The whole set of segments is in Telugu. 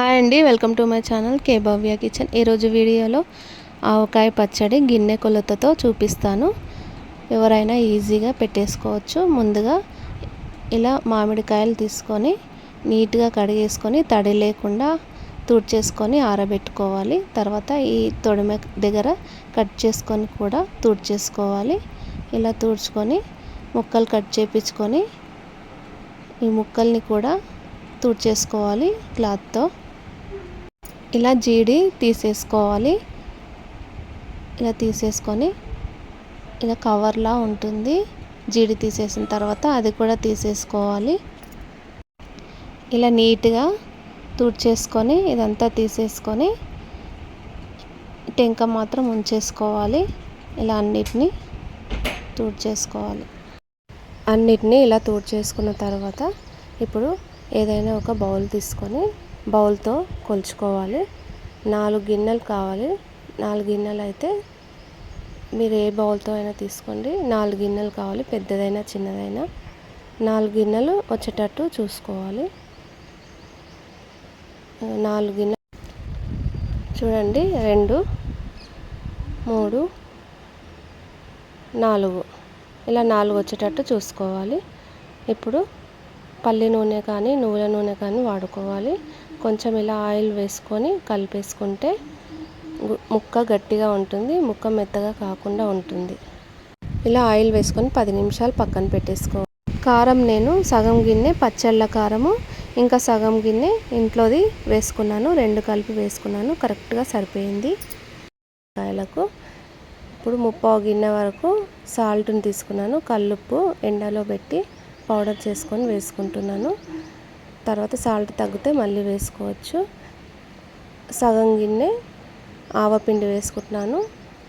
హాయ్ అండి welcome to my channel K Bhavya kitchen. ఈరోజు వీడియోలో ఆవకాయ పచ్చడి గిన్నె కొలతతో చూపిస్తాను. ఎవరైనా ఈజీగా పెట్టేసుకోవచ్చు. ముందుగా ఇలా మామిడికాయలు తీసుకొని నీట్గా కడిగేసుకొని తడి లేకుండా తుడిచేసుకొని ఆరబెట్టుకోవాలి. తర్వాత ఈ తొడిమె దగ్గర కట్ చేసుకొని కూడా తుడిచేసుకోవాలి ఇలా తుడుచుకొని ముక్కలు కట్ చేపించుకొని ఈ ముక్కల్ని కూడా తుడిచేసుకోవాలి క్లాత్తో. ఇలా జీడి తీసేసుకోవాలి. ఇలా తీసేసుకొని ఇలా కవర్లా ఉంటుంది. జీడి తీసేసిన తర్వాత అది కూడా తీసేసుకోవాలి. ఇలా నీట్గా తుడిచేసుకొని ఇదంతా తీసేసుకొని టెంక మాత్రం ఉంచేసుకోవాలి. ఇలా అన్నిటినీ తుడిచేసుకోవాలి. అన్నిటినీ ఇలా తుడిచేసుకున్న తర్వాత ఇప్పుడు ఏదైనా ఒక బౌల్ తీసుకొని బౌల్తో కొలుచుకోవాలి. నాలుగు గిన్నెలు కావాలి. నాలుగు గిన్నెలు అయితే మీరు ఏ బౌల్తో అయినా తీసుకోండి. నాలుగు గిన్నెలు కావాలి. పెద్దదైనా చిన్నదైనా నాలుగు గిన్నెలు వచ్చేటట్టు చూసుకోవాలి. నాలుగు గిన్నె చూడండి. రెండు మూడు నాలుగు. ఇలా నాలుగు వచ్చేటట్టు చూసుకోవాలి. ఇప్పుడు పల్లి నూనె కానీ నువ్వుల నూనె కానీ వాడుకోవాలి. కొంచెం ఇలా ఆయిల్ వేసుకొని కలిపేసుకుంటే ముక్క గట్టిగా ఉంటుంది ముక్క మెత్తగా కాకుండా ఉంటుంది. ఇలా ఆయిల్ వేసుకొని పది నిమిషాలు పక్కన పెట్టేసుకో. కారం నేను సగం గిన్నె పచ్చళ్ళ కారము ఇంకా సగం గిన్నె ఇంట్లోది వేసుకున్నాను రెండు కలిపి వేసుకున్నాను కరెక్ట్గా సరిపోయింది. కాయలకు ఇప్పుడు ముప్పావు గిన్నె వరకు సాల్ట్ని తీసుకున్నాను కల్లుప్పు ఎండలో పెట్టి పౌడర్ చేసుకొని వేసుకుంటున్నాను. తర్వాత సాల్ట్ తగ్గితే మళ్ళీ వేసుకోవచ్చు. సగం గిన్నె ఆవపిండి వేసుకుంటున్నాను.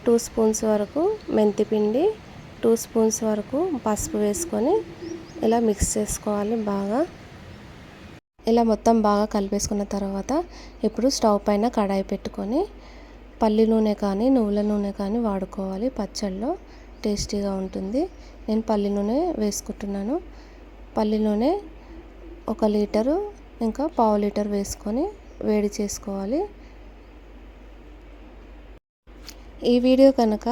టూ స్పూన్స్ వరకు మెంతిపిండి టూ స్పూన్స్ వరకు పసుపు వేసుకొని ఇలా మిక్స్ చేసుకోవాలి బాగా. ఇలా మొత్తం బాగా కలిపేసుకున్న తర్వాత ఇప్పుడు స్టవ్ పైన కడాయి పెట్టుకొని పల్లి నూనె కానీ నువ్వుల నూనె కానీ వాడుకోవాలి పచ్చళ్ళలో. టేస్టీగా ఉంటుంది. నేను పల్లి నూనె వేసుకుంటున్నాను. పల్లి నూనె ఒక లీటరు ఇంకా పావు లీటర్ వేసుకొని వేడి చేసుకోవాలి. ఈ వీడియో కనుక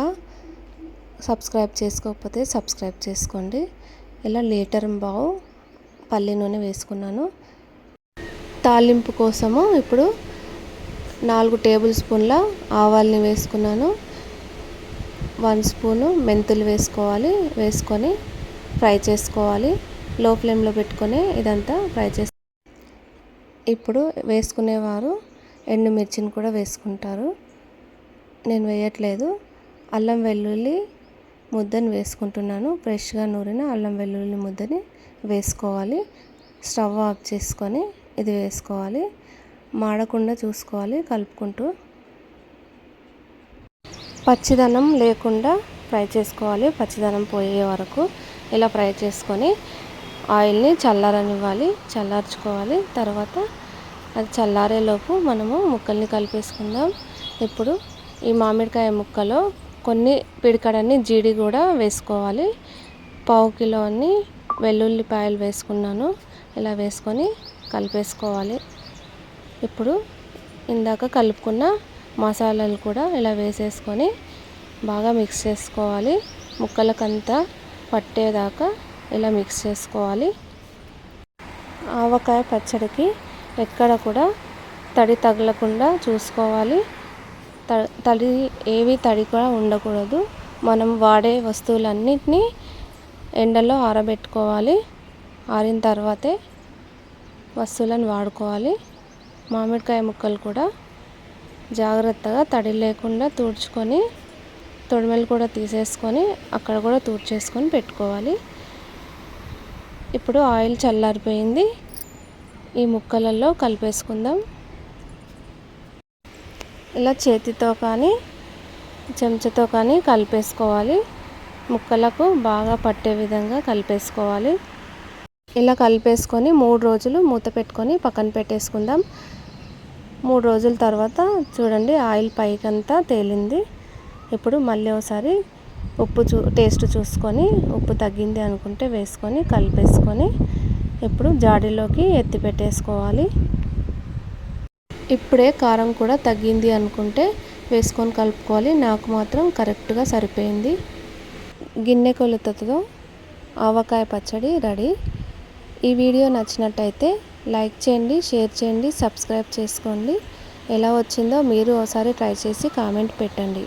సబ్స్క్రైబ్ చేసుకోకపోతే సబ్స్క్రైబ్ చేసుకోండి. ఇలా లీటర్ బావు పల్లి నూనె వేసుకున్నాను. తాలింపు కోసము ఇప్పుడు నాలుగు టేబుల్ స్పూన్ల ఆవాల్ని వేసుకున్నాను. వన్ స్పూను మెంతులు వేసుకోవాలి. వేసుకొని ఫ్రై చేసుకోవాలి. లో ఫ్లేమ్లో పెట్టుకొని ఇదంతా ఫ్రై చేసి ఇప్పుడు వేసుకునేవారు ఎండుమిర్చిని కూడా వేసుకుంటారు. నేను వేయట్లేదు. అల్లం వెల్లుల్లి ముద్దని వేసుకుంటున్నాను. ఫ్రెష్గా నూరిన అల్లం వెల్లుల్లి ముద్దని వేసుకోవాలి. స్టవ్ ఆఫ్ చేసుకొని ఇది వేసుకోవాలి. మాడకుండా చూసుకోవాలి కలుపుకుంటూ. పచ్చిదనం లేకుండా ఫ్రై చేసుకోవాలి. పచ్చిదనం పోయే వరకు ఇలా ఫ్రై చేసుకొని ఆయిల్ని చల్లారనివ్వాలి చల్లార్చుకోవాలి. తర్వాత అది చల్లారేలోపు మనము ముక్కల్ని కలిపేసుకుందాం. ఇప్పుడు ఈ మామిడికాయ ముక్కలో కొన్ని పిడికడన్ని జీడి కూడా వేసుకోవాలి. పావు కిలో అన్ని వెల్లుల్లిపాయలు వేసుకున్నాను. ఇలా వేసుకొని కలిపేసుకోవాలి. ఇప్పుడు ఇందాక కలుపుకున్న మసాలాలు కూడా ఇలా వేసేసుకొని బాగా మిక్స్ చేసుకోవాలి. ముక్కలకంతా పట్టేదాకా ఇలా మిక్స్ చేసుకోవాలి. ఆవకాయ పచ్చడికి ఎక్కడ కూడా తడి తగలకుండా చూసుకోవాలి. తడి ఏవి తడి కూడా ఉండకూడదు. మనం వాడే వస్తువులన్నింటినీ ఎండలో ఆరబెట్టుకోవాలి. ఆరిన తర్వాతే వస్తువులను వాడుకోవాలి. మామిడికాయ ముక్కలు కూడా జాగ్రత్తగా తడి లేకుండా తుడుచుకొని తొడిమెలు కూడా తీసేసుకొని అక్కడ కూడా తుడిచేసుకొని పెట్టుకోవాలి. ఇప్పుడు ఆయిల్ చల్లారిపోయింది. ఈ ముక్కలలో కలిపేసుకుందాం. ఇలా చేతితో కానీ చెంచాతో కానీ కలిపేసుకోవాలి. ముక్కలకు బాగా పట్టే విధంగా కలిపేసుకోవాలి. ఇలా కలిపేసుకొని మూడు రోజులు మూత పెట్టుకొని పక్కన పెట్టేసుకుందాం. మూడు రోజుల తర్వాత చూడండి ఆయిల్ పైకంతా తేలింది. ఇప్పుడు మళ్ళీ ఒకసారి ఉప్పు చూ టేస్ట్ చూసుకొని ఉప్పు తగ్గింది అనుకుంటే వేసుకొని కలిపేసుకొని ఇప్పుడు జాడీలోకి ఎత్తి పెట్టేసుకోవాలి. ఇప్పుడే కారం కూడా తగ్గింది అనుకుంటే వేసుకొని కలుపుకోవాలి. నాకు మాత్రం కరెక్ట్గా సరిపోయింది. గిన్నె కొలతతో ఆవకాయ పచ్చడి రెడీ. ఈ వీడియో నచ్చినట్టయితే లైక్ చేయండి షేర్ చేయండి సబ్స్క్రైబ్ చేసుకోండి. ఎలా వచ్చిందో మీరు ఒకసారి ట్రై చేసి కామెంట్ పెట్టండి.